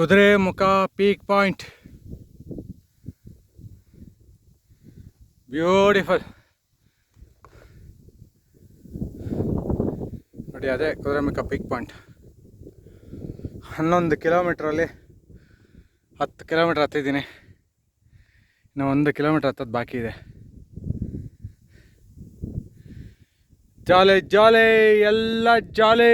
ಕುದುರೆ ಮುಖ peak point beautiful ನೋಡಿ, ಅದೇ ಕುದುರೆ ಮುಖ ಪೀಕ್ ಪಾಯಿಂಟ್ ಹನ್ನೊಂದು ಕಿಲೋಮೀಟ್ರಲ್ಲಿ ಹತ್ತು ಕಿಲೋಮೀಟ್ರ್ ಹತ್ತಿದ್ದೀನಿ. ಇನ್ನು ಒಂದು ಕಿಲೋಮೀಟ್ರ್ ಹತ್ತೋದು ಬಾಕಿ ಇದೆ. ಜಾಲೆ ಜಾಲೆ, ಎಲ್ಲ ಜಾಲೆ.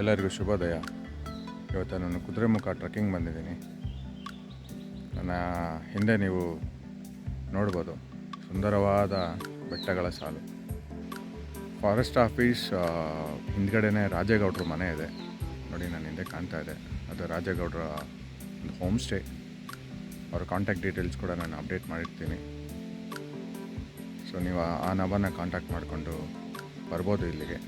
ಎಲ್ಲರಿಗೂ ಶುಭೋದಯ. ಇವತ್ತು ನಾನು ಕುದುರೆಮುಖ ಟ್ರೆಕ್ಕಿಂಗ್ ಬಂದಿದ್ದೀನಿ. ನನ್ನ ಹಿಂದೆ ನೀವು ನೋಡ್ಬೋದು, ಸುಂದರವಾದ ಬೆಟ್ಟಗಳ ಸಾಲು. ಫಾರೆಸ್ಟ್ ಆಫೀಸ್ ಹಿಂದ್ಗಡೆನೇ ರಾಜೇಗೌಡರ ಮನೆ ಇದೆ. ನೋಡಿ ನಾನು ಹಿಂದೆ ಕಾಣ್ತಾ ಇದೆ. ಅದು ರಾಜೇಗೌಡ್ರ ಒಂದು ಹೋಮ್ ಸ್ಟೇ ಅವ್ರ ಕಾಂಟ್ಯಾಕ್ಟ್ ಡೀಟೇಲ್ಸ್ ಕೂಡ ನಾನು ಅಪ್ಡೇಟ್ ಮಾಡಿರ್ತೀನಿ. ಸೊ ನೀವು ಆ ನಂಬರ್ನ ಕಾಂಟ್ಯಾಕ್ಟ್ ಮಾಡಿಕೊಂಡು ಬರ್ಬೋದು ಇಲ್ಲಿಗೆ.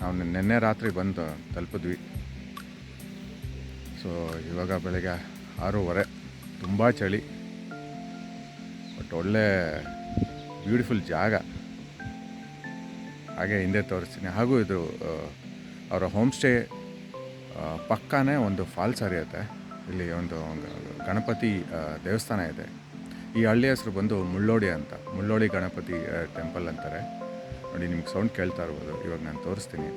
ನಾವು ನಿನ್ನೆ- ರಾತ್ರಿ ಬಂದು ತಲುಪಿದ್ವಿ. ಸೊ ಇವಾಗ ಬೆಳಗ್ಗೆ ಆರೂವರೆ. ತುಂಬ ಚಳಿ. ಬಟ್ ಒಳ್ಳೆ ಬ್ಯೂಟಿಫುಲ್ ಜಾಗ. ಹಾಗೆ ಹಿಂದೆ ತೋರಿಸ್ತೀನಿ. ಹಾಗೂ ಇದು ಅವರ ಹೋಮ್ ಸ್ಟೇ ಪಕ್ಕನೇ ಒಂದು ಫಾಲ್ಸ್ ಹರಿಯುತ್ತೆ. ಇಲ್ಲಿ ಒಂದು ಗಣಪತಿ ದೇವಸ್ಥಾನ ಇದೆ. ಈ ಹಳ್ಳಿ ಹೆಸರು ಬಂದು ಮುಳ್ಳೋಡಿ ಅಂತ. ಮುಳ್ಳೋಡಿ ಗಣಪತಿ ಟೆಂಪಲ್ ಅಂತಾರೆ. ನೋಡಿ, ನಿಮ್ಗೆ ಸೌಂಡ್ ಕೇಳ್ತಾ ಇರ್ಬೋದು. ಇವಾಗ ನಾನು ತೋರಿಸ್ತೀನಿ.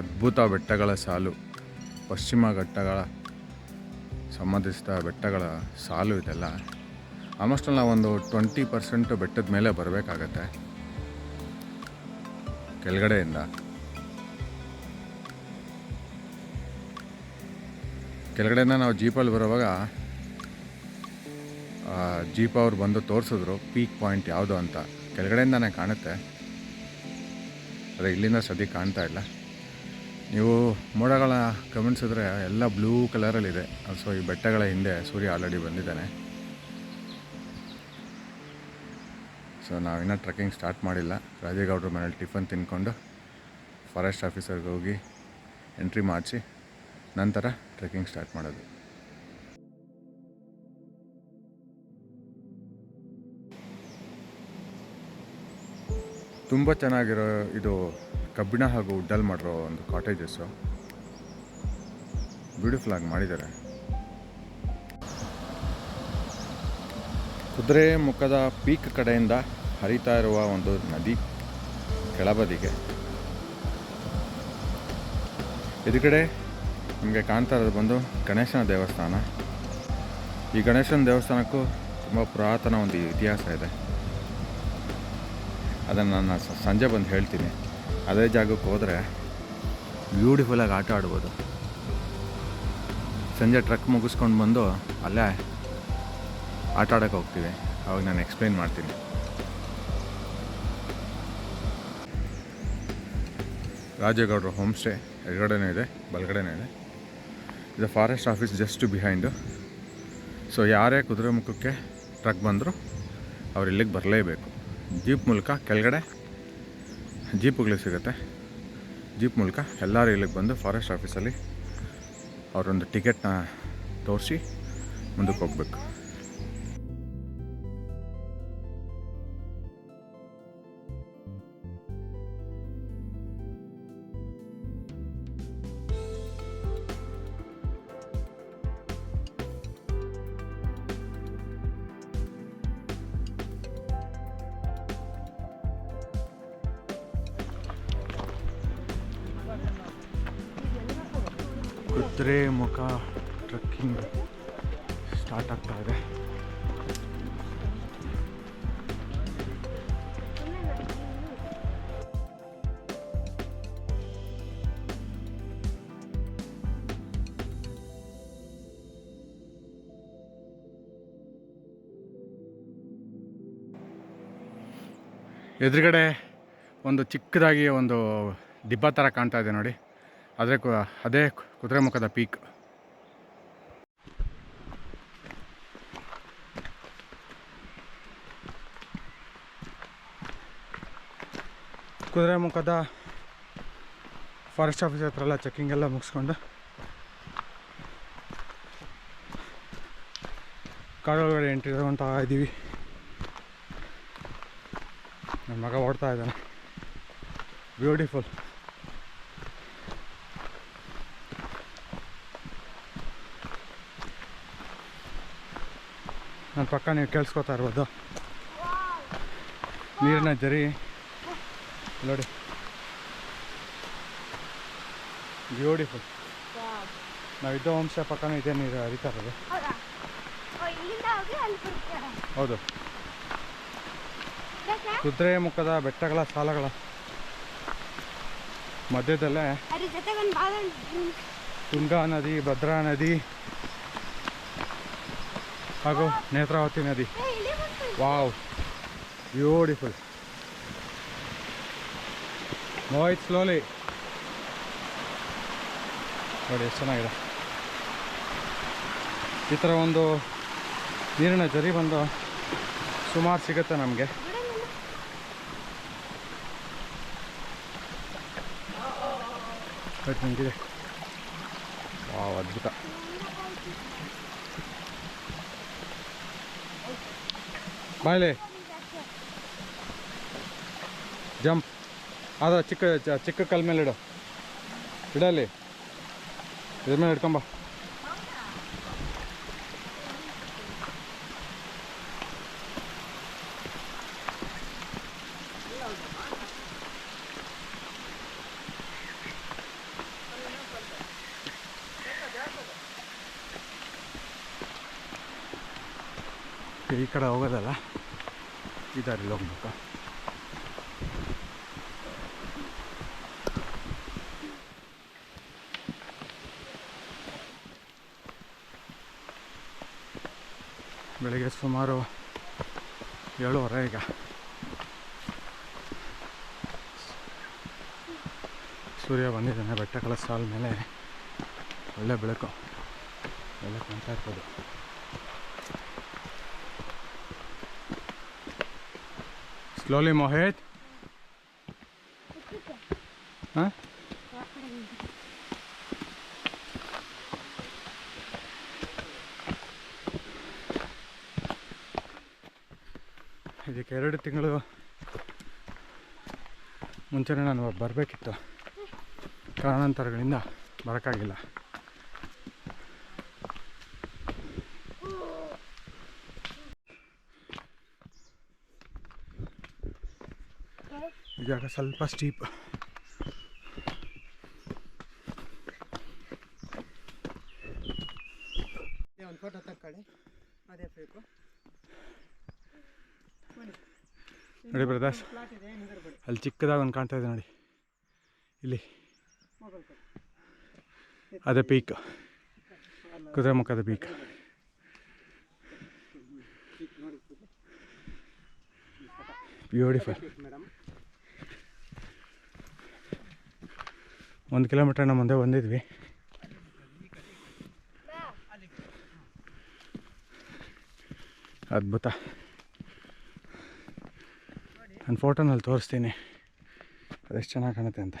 ಅದ್ಭುತ ಬೆಟ್ಟಗಳ ಸಾಲು, ಪಶ್ಚಿಮ ಘಟ್ಟಗಳ ಸಂಬಂಧಿಸಿದ ಬೆಟ್ಟಗಳ ಸಾಲು ಇದೆಲ್ಲ. ಆಲ್ಮೋಸ್ಟ್ ನಾವೊಂದು ಟ್ವೆಂಟಿ ಪರ್ಸೆಂಟ್ ಬೆಟ್ಟದ ಮೇಲೆ ಬರಬೇಕಾಗತ್ತೆ. ಕೆಳಗಡೆಯಿಂದ. ಕೆಳಗಡೆಯಿಂದ ನಾವು ಜೀಪಲ್ಲಿ ಬರುವಾಗ ಜೀಪ್ ಅವ್ರು ಬಂದು ತೋರಿಸಿದ್ರು ಪೀಕ್ ಪಾಯಿಂಟ್ ಯಾವುದು ಅಂತ. ಕೆಳಗಡೆಯಿಂದನೇ ಕಾಣುತ್ತೆ. ಆದರೆ ಇಲ್ಲಿಂದ ಸದ್ಯ ಕಾಣ್ತಾ ಇಲ್ಲ. ನೀವು ಮೋಡಗಳ ಗಮನಿಸಿದ್ರೆ ಎಲ್ಲ ಬ್ಲೂ ಕಲರಲ್ಲಿದೆ ಸೊ ಈ ಬೆಟ್ಟಗಳ ಹಿಂದೆ ಸೂರ್ಯ ಆಲ್ರೆಡಿ ಬಂದಿದ್ದಾನೆ. ಸೊ ನಾವಿನ್ನೂ ಟ್ರೆಕ್ಕಿಂಗ್ ಸ್ಟಾರ್ಟ್ ಮಾಡಿಲ್ಲ. ರಾಜೇಗೌಡ್ರ ಮನೇಲಿ ಟಿಫನ್ ತಿನ್ಕೊಂಡು ಫಾರೆಸ್ಟ್ ಆಫೀಸರ್ಗೆ ಹೋಗಿ ಎಂಟ್ರಿ ಮಾಡಿಸಿ, ನಂತರ ಟ್ರೆಕ್ಕಿಂಗ್ ಸ್ಟಾರ್ಟ್ ಮಾಡೋದು. ತುಂಬ ಚೆನ್ನಾಗಿರೋ ಇದು ಕಬ್ಬಿಣ ಹಾಗೂ ಉಡ್ಡಲ್ಲಿ ಮಾಡಿರೋ ಒಂದು ಕಾಟೇಜಸ್ಸು ಬ್ಯೂಟಿಫುಲ್ ಆಗಿ ಮಾಡಿದ್ದಾರೆ. ಕುದುರೆ ಮುಖದ ಪೀಕ್ ಕಡೆಯಿಂದ ಹರಿತಾ ಇರುವ ಒಂದು ನದಿ ಕೆಳಬದಿಗೆ. ಎದುರುಗಡೆ ನಿಮಗೆ ಕಾಣ್ತಾ ಇರೋದು ಬಂದು ಗಣೇಶನ ದೇವಸ್ಥಾನ. ಈ ಗಣೇಶನ ದೇವಸ್ಥಾನಕ್ಕೂ ತುಂಬ ಪುರಾತನ ಒಂದು ಇತಿಹಾಸ ಇದೆ. ಅದನ್ನು ನಾನು ಸಂಜೆ ಬಂದು ಹೇಳ್ತೀನಿ. ಅದೇ ಜಾಗಕ್ಕೆ ಹೋದರೆ ಬ್ಯೂಟಿಫುಲ್ಲಾಗಿ ಆಟ ಆಡ್ಬೋದು. ಸಂಜೆ ಟ್ರಕ್ ಮುಗಿಸ್ಕೊಂಡು ಬಂದು ಅಲ್ಲೇ ಆಟ ಆಡೋಕ್ಕೆ ಹೋಗ್ತೀವಿ. ಅವಾಗ ನಾನು ಎಕ್ಸ್ಪ್ಲೈನ್ ಮಾಡ್ತೀನಿ. ರಾಜೇಗೌಡರು ಹೋಮ್ ಸ್ಟೇ ಎಡಗಡೆನೂ ಇದೆ, ಬಲಗಡೆನೂ ಇದೆ. ಇದು forest office just behind so ಯಾರೇ ಕುದುರೆ ಮುಖಕ್ಕೆ ಟ್ರಕ್ ಬಂದರೂ, ಅವ್ರು ಇಲ್ಲಿಗೆ ಬರಲೇಬೇಕು. ಜೀಪ್ ಮೂಲಕ ಕೆಳಗಡೆ ಜೀಪುಗಳು ಸಿಗುತ್ತೆ. ಜೀಪ್ ಮೂಲಕ ಎಲ್ಲರೂ ಇಲ್ಲಿಗೆ ಬಂದು ಫಾರೆಸ್ಟ್ ಆಫೀಸಲ್ಲಿ ಅವರೊಂದು ಟಿಕೆಟ್ನ ತೋರಿಸಿ ಮುಂದಕ್ಕೆ ಹೋಗ್ಬೇಕು. ಕುದುರೆ ಮುಖ ಟ್ರಕ್ಕಿಂಗ್ ಸ್ಟಾರ್ಟ್ ಆಗ್ತಾ ಇದೆ. ಎದುರುಗಡೆ ಒಂದು ಚಿಕ್ಕದಾಗಿ ಒಂದು ದಿಬ್ಬ ಥರ ಕಾಣ್ತಾ ಇದೆ ನೋಡಿ. ಅದೇ ಅದೇ ಕುದುರೆಮುಖದ ಪೀಕ್. ಕುದುರೆಮುಖದ ಫಾರೆಸ್ಟ್ ಆಫೀಸ್ ಹತ್ರ ಎಲ್ಲ ಚೆಕ್ಕಿಂಗ್ ಎಲ್ಲ ಮುಗಿಸ್ಕೊಂಡು ಕಾಡೊಳಗಡೆ ಎಂಟ್ರಿ ತಗೊಂತ ಇದ್ದೀವಿ ನನ್ನ ಮಗ ಓಡ್ತಾ ಇದ್ದಾನೆ. ಬ್ಯೂಟಿಫುಲ್ ನನ್ನ ಪಕ್ಕ ನೀವು ಕೇಳಿಸ್ಕೊತಾ ಇರ್ಬೋದು. ನೀರಿನ ಜರಿ. ನೋಡಿ. ಬ್ಯೂಟಿಫುಲ್ ನಾವಿದ್ದ ವಂಶ ಪಕ್ಕನೂ ಇದೆ ನೀರು ಹರಿತಾ ಇರೋದು. ಹೌದಾ? ಕುದುರೆ ಮುಖದ ಬೆಟ್ಟಗಳ ಸಾಲಗಳ ಮಧ್ಯದಲ್ಲೇ ತುಂಗಾ ನದಿ ಭದ್ರಾ ನದಿ ಹಾಗೂ ನೇತ್ರಾವತಿ ನದಿ. ವಾವ್. ಬ್ಯೂಟಿಫುಲ್ ಮೋಹಿತ್ ಸ್ಲೋಲಿ ನೋಡಿ, ಎಷ್ಟು ಚೆನ್ನಾಗಿದೆ. ಈ ಥರ ಒಂದು ನೀರಿನ ಜರಿ ಬಂದು ಸುಮಾರು ಸಿಗುತ್ತೆ ನಮಗೆ. ವಾವ್, ಅದ್ಭುತ. ಬಾಯ್ಲೆ. ಜಂಪ್. ಅದ ಚಿಕ್ಕ ಚಿಕ್ಕ ಕಲ್ ಮೇಲೆ ಇಡು ಇಡಲ್ಲಿ. ಇದ್ರ ಮೇಲೆ ಇಟ್ಕೊಂಬ ಈ ಕಡೆ ಹೋಗೋದಲ್ಲ ಈ ದಾರಿಲಿ ಹೋಗ್ಬೇಕು ಬೆಳಿಗ್ಗೆ ಸುಮಾರು ಏಳುವರೆ ಈಗ. ಸೂರ್ಯ ಬಂದಿದ್ದಾನೆ, ಬೆಟ್ಟಗಳ ಸಾಲ ಮೇಲೆ. ಒಳ್ಳೆ ಬೆಳಕು. ಎಲ್ಲ ಕಾಣ್ತಾ ಸ್ಲೋಲಿ למוהט? ಹಾಂ ಇದಕ್ಕೆ ಎರಡು ತಿಂಗಳು ಮುಂಚೆನೇ ನಾನು ಬರಬೇಕಿತ್ತು. ಕಾರಣಾಂತರಗಳಿಂದ ಬರೋಕ್ಕಾಗಿಲ್ಲ. ಸ್ವಲ್ಪ ಸ್ಟೀಪ್ ಒಂದು ಫೋಟೋ ತಕ್ಕೊಳ್ಳಿ. ಅದೇ ಬೇಕು ನೋಡಿ ಬ್ರದರ್ಸ್ ಅಲ್ಲಿ ಚಿಕ್ಕದಾಗಿ ಒಂದು ಕಾಣ್ತಾ ಇದೆ ನೋಡಿ. ಇಲ್ಲಿ. ಅದೇ ಪೀಕ್ ಕುದುರೆಮುಖದ ಪೀಕ್ ಬ್ಯೂಟಿಫುಲ್ ಒಂದು ಕಿಲೋಮೀಟರ್ನ ಮುಂದೆ ಬಂದಿದ್ವಿ. ಅದ್ಭುತ. ನಾನು ಫೋಟೋನಲ್ಲಿ ತೋರಿಸ್ತೀನಿ. ಅದೆಷ್ಟು ಚೆನ್ನಾಗಿ ಕಾಣುತ್ತೆ ಅಂತ.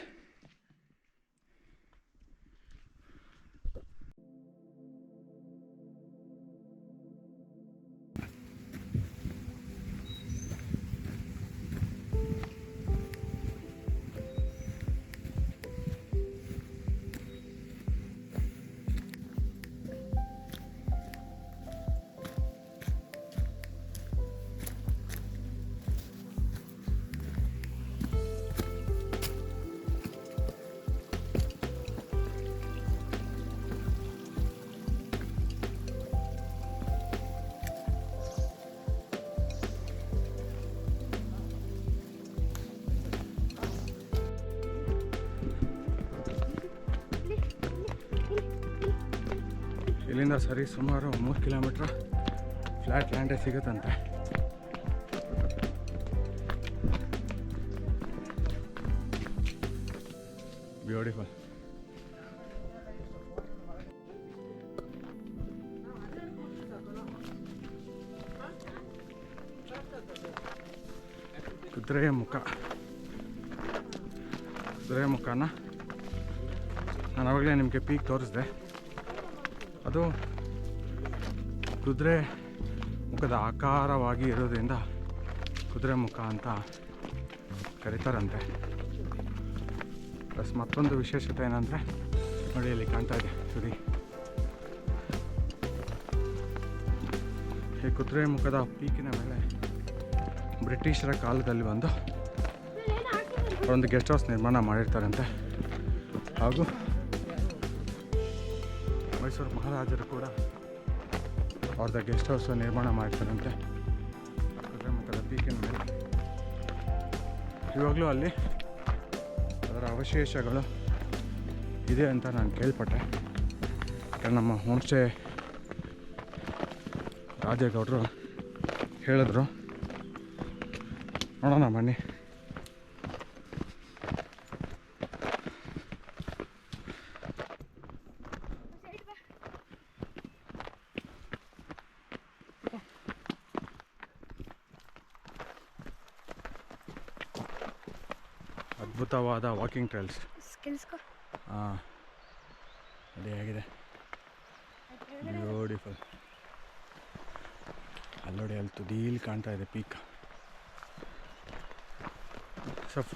ಇಲ್ಲಿಂದ ಸರಿ ಸುಮಾರು ಮೂರು ಕಿಲೋಮೀಟ್ರ್ ಫ್ಲ್ಯಾಟ್ ಲ್ಯಾಂಡೇ ಸಿಗುತ್ತಂತೆ. ಬ್ಯೂಟಿಫುಲ್ ಕುದುರೆಯ ಮುಖ. ಕುದುರೆಯ ಮುಖನ ನಾನು ಅವಾಗಲೇ ನಿಮಗೆ ಪೀಕ್ ತೋರಿಸಿದೆ. ಅದು ಕುದುರೆ ಮುಖದ ಆಕಾರವಾಗಿ ಇರೋದ್ರಿಂದ ಕುದುರೆ ಮುಖ ಅಂತ ಕರೀತಾರಂತೆ. ಪ್ಲಸ್ ಮತ್ತೊಂದು ವಿಶೇಷತೆ ಏನಂದರೆ ನೋಡಿ ಅಲ್ಲಿ ಕಾಣ್ತಾ ಇದೆ ಸುರಿ ಈ ಕುದುರೆ ಮುಖದ ಪೀಕಿನ ಮೇಲೆ ಬ್ರಿಟಿಷರ ಕಾಲದಲ್ಲಿ ಬಂದು ಒಂದು ಗೆಸ್ಟ್ ಹೌಸ್ ನಿರ್ಮಾಣ ಮಾಡಿರ್ತಾರಂತೆ. ಹಾಗೂ ಮೈಸೂರು ಮಹಾರಾಜರು ಕೂಡ ಅವ್ರದ್ದು ಗೆಸ್ಟ್ ಹೌಸ್ ನಿರ್ಮಾಣ ಮಾಡ್ತಾರಂತೆ. ಪೀಕಿನ ಮೇಲೆ. ಇವಾಗಲೂ ಅಲ್ಲಿ ಅದರ ಅವಶೇಷಗಳು ಇದೆ ಅಂತ ನಾನು ಕೇಳ್ಪಟ್ಟೆ. ಯಾಕಂದ್ರೆ ನಮ್ಮ ಹೋಮ್ ರಾಜೇಗೌಡರು ಹೇಳಿದ್ರು. ನೋಡೋಣ ಬನ್ನಿ. ಅದ್ಭುತವಾದ ವಾಕಿಂಗ್ ಟ್ರೈಲ್ಸ್ ಹಾಂ ಅದೇ ಆಗಿದೆ. ಬ್ಯೂಟಿಫುಲ್ ಅಲ್ಲೋಡಿ ಅಲ್ಲಿ ತುದೀಲ್ ಕಾಣ್ತಾ ಇದೆ ಪೀಕ್ ಸಫ್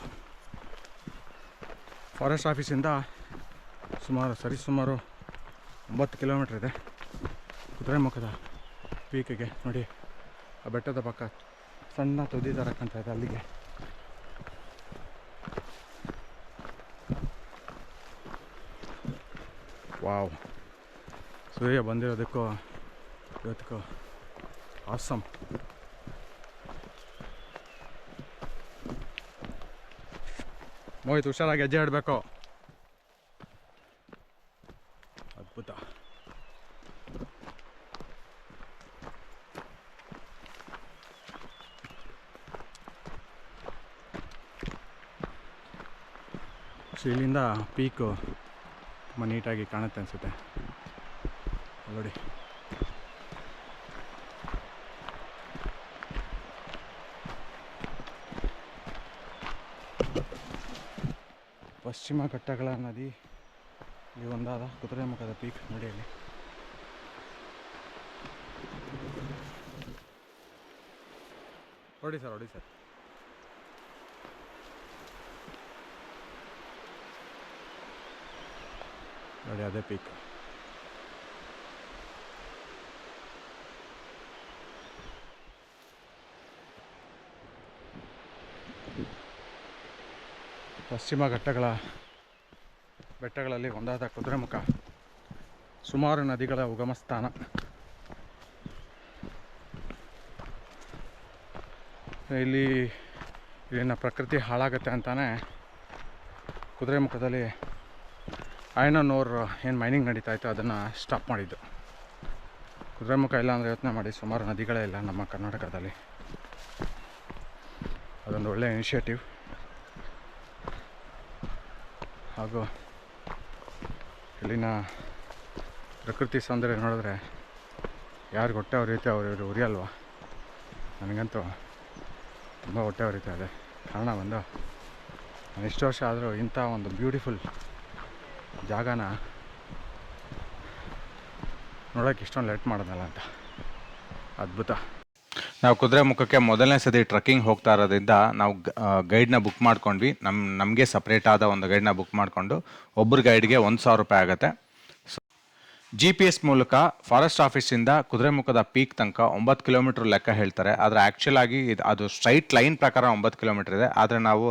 ಫಾರೆಸ್ಟ್ ಆಫೀಸಿಂದ ಸುಮಾರು ಸರಿಸುಮಾರು ಒಂಬತ್ತು ಕಿಲೋಮೀಟ್ರ್ ಇದೆ. ಕುದುರೆಮುಖದ ಪೀಕಿಗೆ ನೋಡಿ ಆ ಬೆಟ್ಟದ ಪಕ್ಕ ಸಣ್ಣ ತುದಿ ಥರ ಕಾಣ್ತಾ ಇದೆ ಅಲ್ಲಿಗೆ. ವಾವ್ ಸೂರ್ಯ ಬಂದಿರೋದಕ್ಕೂ ಇವತ್ತಿಗೂ ಆಸಮ್ ಮೋಹಿತ್ ಹುಷಾರಾಗಿ ಹೆಜ್ಜೆ ಇಡಬೇಕು. ಅದ್ಭುತ. ಸೊ ಇಲ್ಲಿಂದ ಪೀಕು ತುಂಬ ನೀಟಾಗಿ ಕಾಣುತ್ತೆ ಅನಿಸುತ್ತೆ. ನೋಡಿ. ಪಶ್ಚಿಮ ಘಟ್ಟಗಳ ನದಿ ಈ ಒಂದಾದ ಕುದುರೆಮುಖದ ಪೀಕ್ ನೋಡಿ ಅಲ್ಲಿ ಹೊಡಿ ಸರ್ ಹೊಡಿ ಸರ್. ನೋಡಿ de pico. ಪಶ್ಚಿಮ ಘಟ್ಟಗಳ ಬೆಟ್ಟಗಳಲ್ಲಿ ಒಂದಾದ ಕುದುರೆಮುಖ ಸುಮಾರು ನದಿಗಳ ಉಗಮ ಸ್ಥಾನ ಇಲ್ಲಿ ಇಲ್ಲಿನ ಪ್ರಕೃತಿ ಹಾಳಾಗುತ್ತೆ ಅಂತಾನೆ ಕುದುರೆಮುಖದಲ್ಲಿ ಓರ್ ಏನು ಮೈನಿಂಗ್ ನಡೀತಾ ಇತ್ತು ಅದನ್ನು ಸ್ಟಾಪ್ ಮಾಡಿದ್ದು. ಕುದುರೆಮುಖ ಇಲ್ಲ ಅಂದರೆ ಯೋಚನೆ ಮಾಡಿ, ಸುಮಾರು ನದಿಗಳೇ ಇಲ್ಲ ನಮ್ಮ ಕರ್ನಾಟಕದಲ್ಲಿ. ಅದೊಂದು ಒಳ್ಳೆಯ ಇನಿಷಿಯೇಟಿವ್ ಹಾಗೂ ಇಲ್ಲಿನ ಪ್ರಕೃತಿ ಸೌಂದರ್ಯ ನೋಡಿದ್ರೆ ಯಾರು ಹೊಟ್ಟೆ ಉರಿಯುತ್ತೆ ಅವ್ರು ಇವರು ಉರಿಯಲ್ವಾ? ನನಗಂತೂ ತುಂಬ ಹೊಟ್ಟೆ ಉರಿತಾ ಇದೆ. ಕಾರಣ ಬಂದು, ನಾನು ಇಷ್ಟು ವರ್ಷ ಆದರೂ ಇಂಥ ಒಂದು ಬ್ಯೂಟಿಫುಲ್ ಜಾಗನ ನೋಡೋಕೆ ಇಷ್ಟೊಂದು ಲೇಟ್ ಮಾಡೋದಲ್ಲ ಅಂತ. ಅದ್ಭುತ. ನಾವು ಕುದುರೆ ಮುಖಕ್ಕೆ ಮೊದಲನೇ ಸತಿ ಟ್ರಕ್ಕಿಂಗ್ ಹೋಗ್ತಾ ಇರೋದ್ರಿಂದ ನಾವು ಗೈಡ್ನ ಬುಕ್ ಮಾಡ್ಕೊಂಡ್ವಿ. ನಮ್ಮ ನಮಗೆ ಸಪ್ರೇಟ್ ಆದ ಒಂದು ಗೈಡ್ನ ಬುಕ್ ಮಾಡಿಕೊಂಡು ಒಬ್ಬರು ಗೈಡ್ಗೆ ಒಂದು ಸಾವಿರ ರೂಪಾಯಿ ಆಗುತ್ತೆ. ಜಿ ಪಿ ಎಸ್ ಮೂಲಕ ಫಾರೆಸ್ಟ್ ಆಫೀಸಿಂದ ಕುದುರೆಮುಖದ ಪೀಕ್ ತನಕ ಒಂಬತ್ತು ಕಿಲೋಮೀಟರ್ ಲೆಕ್ಕ ಹೇಳ್ತಾರೆ. ಆದರೆ ಆ್ಯಕ್ಚುಲ್ ಆಗಿ ಇದು ಅದು ಸ್ಟ್ರೈಟ್ ಲೈನ್ ಪ್ರಕಾರ ಒಂಬತ್ತು ಕಿಲೋಮೀಟರ್ ಇದೆ. ಆದರೆ ನಾವು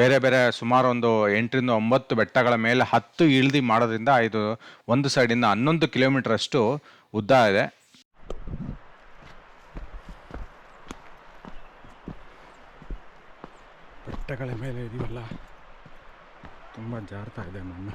ಬೇರೆ ಬೇರೆ ಸುಮಾರು ಒಂದು ಎಂಟರಿಂದ ಒಂಬತ್ತು ಬೆಟ್ಟಗಳ ಮೇಲೆ ಹತ್ತು ಇಳಿದು ಮಾಡೋದ್ರಿಂದ ಇದು ಒಂದು ಸೈಡಿಂದ ಹನ್ನೊಂದು ಕಿಲೋಮೀಟ್ರ್ ಅಷ್ಟು ಉದ್ದ ಇದೆ. ಬೆಟ್ಟಗಳ ಮೇಲೆ ಇದೆಯಲ್ಲ ತುಂಬ ಜಾರ್ತಾ ಇದೆ ಮಣ್ಣು.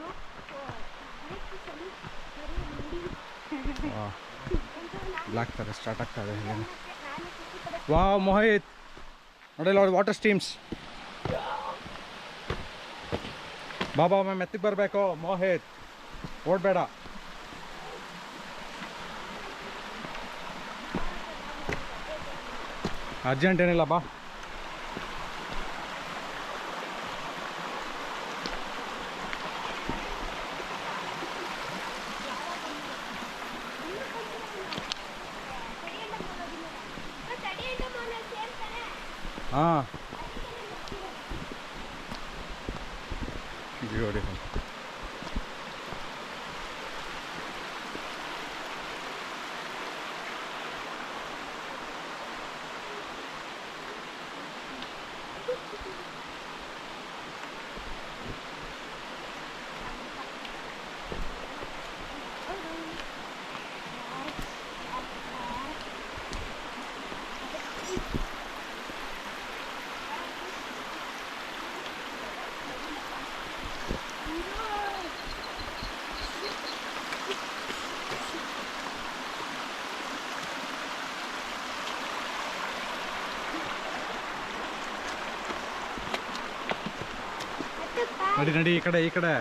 ಬ್ಲ್ಯಾಕ್ ಥರ ಸ್ಟಾರ್ಟ್ ಆಗ್ತಾ ಇದೆ ಖುಷಿ ವಾ ಮೋಹಿತ್ ನೋಡಿಲ್ಲ ವಾಟರ್ ಸ್ಟೀಮ್ಸ್ ಬಾಬಾ, ಒಮ್ಮೆ ಮೆತ್ತಿಗೆ ಬರಬೇಕು. ಮೋಹಿತ್ ಓಡಬೇಡ. ಅರ್ಜೆಂಟ್ ಏನಿಲ್ಲ, ಬಾ. ಹಾಂ ಬ್ಯೂಟಿಫುಲ್ ಮತ್ತೆ ನಡಿ ನಡಿ ಈ ಕಡೆ ಈ ಕಡೆ